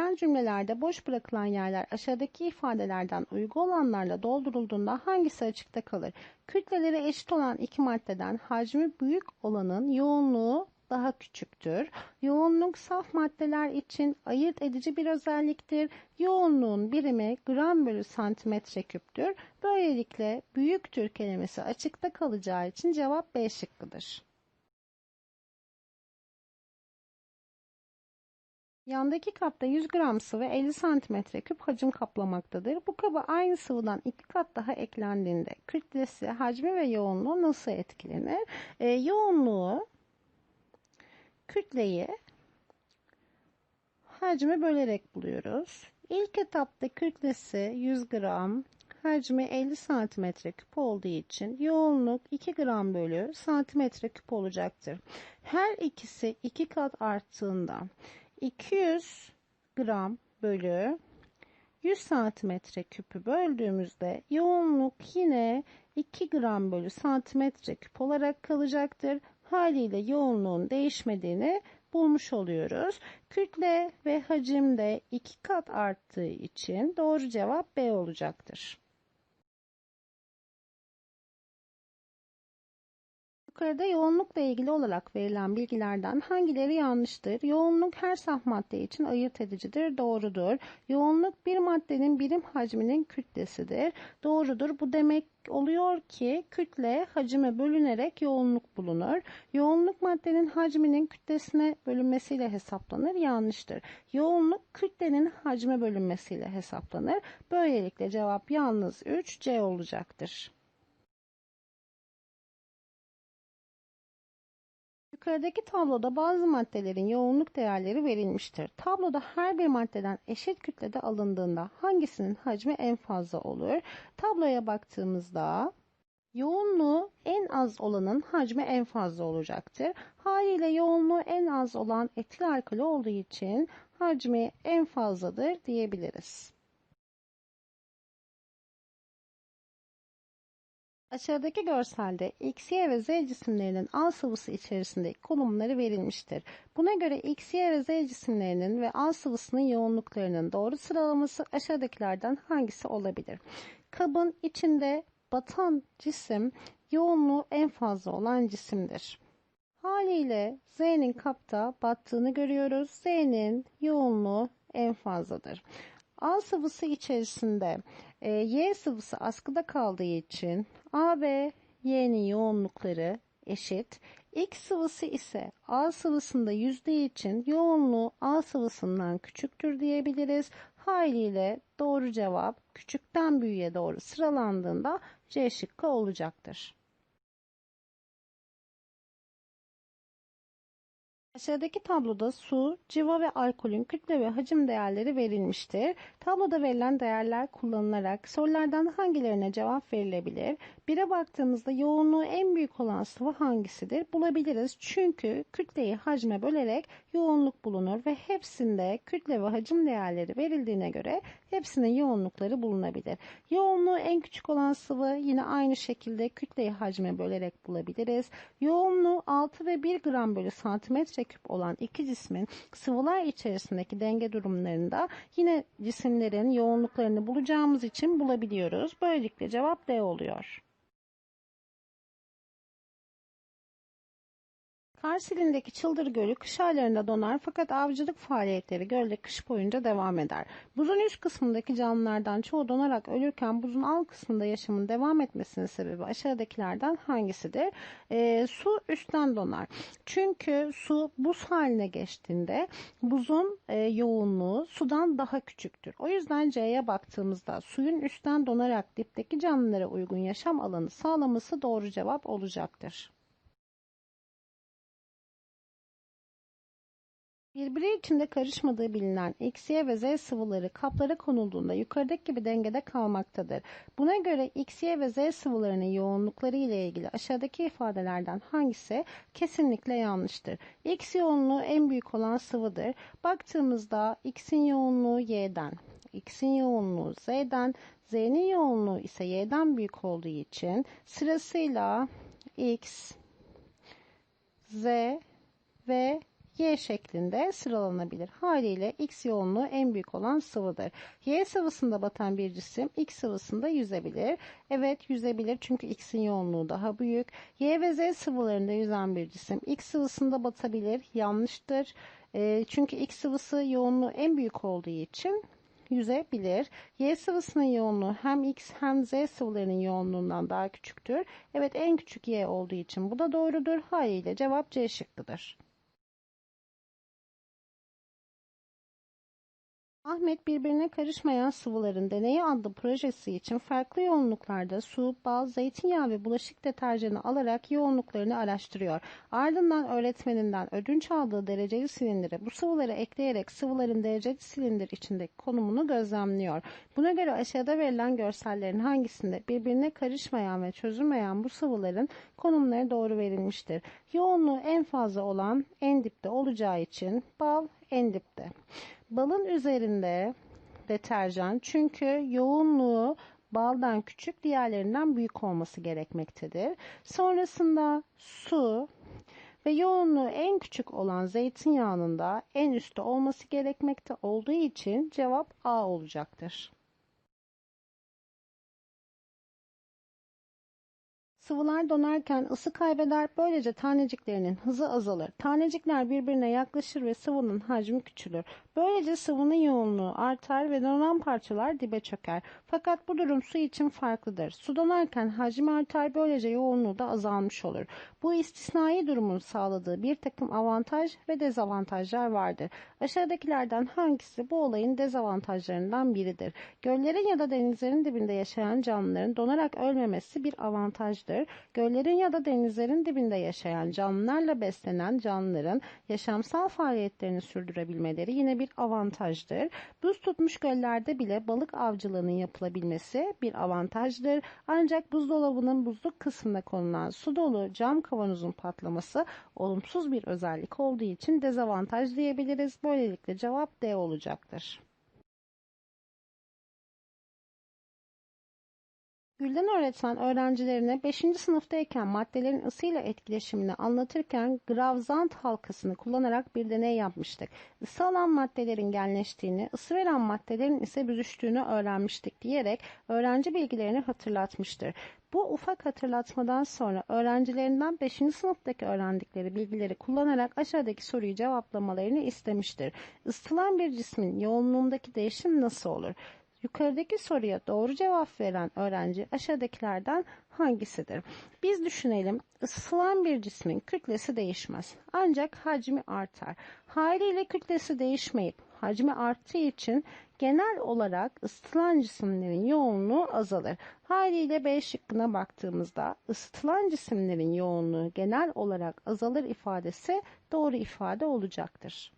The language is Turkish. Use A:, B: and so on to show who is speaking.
A: Verilen cümlelerde boş bırakılan yerler aşağıdaki ifadelerden uygun olanlarla doldurulduğunda hangisi açıkta kalır? Kütleleri eşit olan iki maddeden hacmi büyük olanın yoğunluğu daha küçüktür. Yoğunluk saf maddeler için ayırt edici bir özelliktir. Yoğunluğun birimi gram bölü santimetre küptür. Böylelikle büyüktür kelimesi açıkta kalacağı için cevap B şıkkıdır. Yandaki kapta 100 gram sıvı 50 santimetre küp hacim kaplamaktadır. Bu kaba aynı sıvıdan iki kat daha eklendiğinde kütlesi, hacmi ve yoğunluğu nasıl etkilenir? Ee, yoğunluğu kütleyi hacmi bölerek buluyoruz. İlk etapta kütlesi 100 gram, hacmi 50 santimetre küp olduğu için yoğunluk 2 gram bölü santimetre küp olacaktır. Her ikisi 2 kat arttığında 200 gram bölü 100 santimetre küpü böldüğümüzde yoğunluk yine 2 gram bölü santimetre küp olarak kalacaktır. Haliyle yoğunluğun değişmediğini bulmuş oluyoruz. Kütle ve hacim de 2 kat arttığı için doğru cevap B olacaktır. Yukarıda yoğunlukla ilgili olarak verilen bilgilerden hangileri yanlıştır? Yoğunluk her saf madde için ayırt edicidir, doğrudur. Yoğunluk bir maddenin birim hacminin kütlesidir, doğrudur. Bu demek oluyor ki kütle hacime bölünerek yoğunluk bulunur. Yoğunluk maddenin hacminin kütlesine bölünmesiyle hesaplanır, yanlıştır. Yoğunluk kütlenin hacme bölünmesiyle hesaplanır. Böylelikle cevap yalnız 3 C olacaktır. Yukarıdaki tabloda bazı maddelerin yoğunluk değerleri verilmiştir. Tabloda her bir maddeden eşit kütlede alındığında hangisinin hacmi en fazla olur? Tabloya baktığımızda yoğunluğu en az olanın hacmi en fazla olacaktır. Haliyle yoğunluğu en az olan etil alkoli olduğu için hacmi en fazladır diyebiliriz. Aşağıdaki görselde X, Y ve Z cisimlerinin A sıvısı içerisinde konumları verilmiştir. Buna göre X, Y ve Z cisimlerinin ve A sıvısının yoğunluklarının doğru sıralaması aşağıdakilerden hangisi olabilir? Kabın içinde batan cisim yoğunluğu en fazla olan cisimdir. Haliyle Z'nin kapta battığını görüyoruz. Z'nin yoğunluğu en fazladır. A sıvısı içerisinde e, Y sıvısı askıda kaldığı için A ve Y'nin yoğunlukları eşit. X sıvısı ise A sıvısında yüzde için yoğunluğu A sıvısından küçüktür diyebiliriz. Haliyle doğru cevap küçükten büyüğe doğru sıralandığında C şıkkı olacaktır. Aşağıdaki tabloda su, civa ve alkolün kütle ve hacim değerleri verilmiştir. Tabloda verilen değerler kullanılarak sorulardan hangilerine cevap verilebilir? Bire baktığımızda yoğunluğu en büyük olan sıvı hangisidir? Bulabiliriz. Çünkü kütleyi hacme bölerek yoğunluk bulunur ve hepsinde kütle ve hacim değerleri verildiğine göre hepsinin yoğunlukları bulunabilir. Yoğunluğu en küçük olan sıvı yine aynı şekilde kütleyi hacme bölerek bulabiliriz. Yoğunluğu 6 ve 1 gram bölü santimetre küp olan iki cismin sıvılar içerisindeki denge durumlarında yine cisimlerin yoğunluklarını bulacağımız için bulabiliyoruz. Böylelikle cevap D oluyor. Karsilindeki Çıldır Gölü kış aylarında donar fakat avcılık faaliyetleri gölde kış boyunca devam eder. Buzun üst kısmındaki canlılardan çoğu donarak ölürken buzun alt kısmında yaşamın devam etmesinin sebebi aşağıdakilerden hangisidir? E, su üstten donar. Çünkü su buz haline geçtiğinde buzun e, yoğunluğu sudan daha küçüktür. O yüzden C'ye baktığımızda suyun üstten donarak dipteki canlılara uygun yaşam alanı sağlaması doğru cevap olacaktır. Birbiri içinde karışmadığı bilinen X, Y ve Z sıvıları kaplara konulduğunda yukarıdaki gibi dengede kalmaktadır. Buna göre X, Y ve Z sıvılarının yoğunlukları ile ilgili aşağıdaki ifadelerden hangisi kesinlikle yanlıştır? X yoğunluğu en büyük olan sıvıdır. Baktığımızda X'in yoğunluğu Y'den, X'in yoğunluğu Z'den, Z'nin yoğunluğu ise Y'den büyük olduğu için sırasıyla X, Z ve Y şeklinde sıralanabilir. Haliyle X yoğunluğu en büyük olan sıvıdır. Y sıvısında batan bir cisim X sıvısında yüzebilir. Evet yüzebilir çünkü X'in yoğunluğu daha büyük. Y ve Z sıvılarında yüzen bir cisim X sıvısında batabilir. Yanlıştır. E, çünkü X sıvısı yoğunluğu en büyük olduğu için yüzebilir. Y sıvısının yoğunluğu hem X hem Z sıvılarının yoğunluğundan daha küçüktür. Evet en küçük Y olduğu için bu da doğrudur. Haliyle cevap C şıkkıdır. Ahmet birbirine karışmayan sıvıların deneyi adlı projesi için farklı yoğunluklarda su, bal, zeytinyağı ve bulaşık deterjanı alarak yoğunluklarını araştırıyor. Ardından öğretmeninden ödünç aldığı dereceli silindire bu sıvıları ekleyerek sıvıların dereceli silindir içindeki konumunu gözlemliyor. Buna göre aşağıda verilen görsellerin hangisinde birbirine karışmayan ve çözülmeyen bu sıvıların konumları doğru verilmiştir. Yoğunluğu en fazla olan en dipte olacağı için bal en dipte. Balın üzerinde deterjan çünkü yoğunluğu baldan küçük diğerlerinden büyük olması gerekmektedir. Sonrasında su ve yoğunluğu en küçük olan zeytinyağının da en üstte olması gerekmekte olduğu için cevap A olacaktır. Sıvılar donarken ısı kaybeder, böylece taneciklerinin hızı azalır. Tanecikler birbirine yaklaşır ve sıvının hacmi küçülür. Böylece sıvının yoğunluğu artar ve donan parçalar dibe çöker. Fakat bu durum su için farklıdır. Su donarken hacmi artar, böylece yoğunluğu da azalmış olur. Bu istisnai durumun sağladığı bir takım avantaj ve dezavantajlar vardır. Aşağıdakilerden hangisi bu olayın dezavantajlarından biridir? Göllerin ya da denizlerin dibinde yaşayan canlıların donarak ölmemesi bir avantajdır. Göllerin ya da denizlerin dibinde yaşayan canlılarla beslenen canlıların yaşamsal faaliyetlerini sürdürebilmeleri yine bir avantajdır. Buz tutmuş göllerde bile balık avcılığının yapılabilmesi bir avantajdır. Ancak buzdolabının buzluk kısmında konulan su dolu cam kavanozun patlaması olumsuz bir özellik olduğu için dezavantaj diyebiliriz. Böylelikle cevap D olacaktır. Gülden öğretmen öğrencilerine 5. sınıftayken maddelerin ısıyla etkileşimini anlatırken Gravzant halkasını kullanarak bir deney yapmıştık. Isı alan maddelerin genleştiğini, ısı veren maddelerin ise büzüştüğünü öğrenmiştik diyerek öğrenci bilgilerini hatırlatmıştır. Bu ufak hatırlatmadan sonra öğrencilerinden 5. sınıftaki öğrendikleri bilgileri kullanarak aşağıdaki soruyu cevaplamalarını istemiştir. Isıtılan bir cismin yoğunluğundaki değişim nasıl olur? Yukarıdaki soruya doğru cevap veren öğrenci aşağıdakilerden hangisidir? Biz düşünelim. Isıtılan bir cismin kütlesi değişmez. Ancak hacmi artar. Haliyle kütlesi değişmeyip hacmi arttığı için genel olarak ısıtılan cisimlerin yoğunluğu azalır. Haliyle B şıkkına baktığımızda ısıtılan cisimlerin yoğunluğu genel olarak azalır ifadesi doğru ifade olacaktır.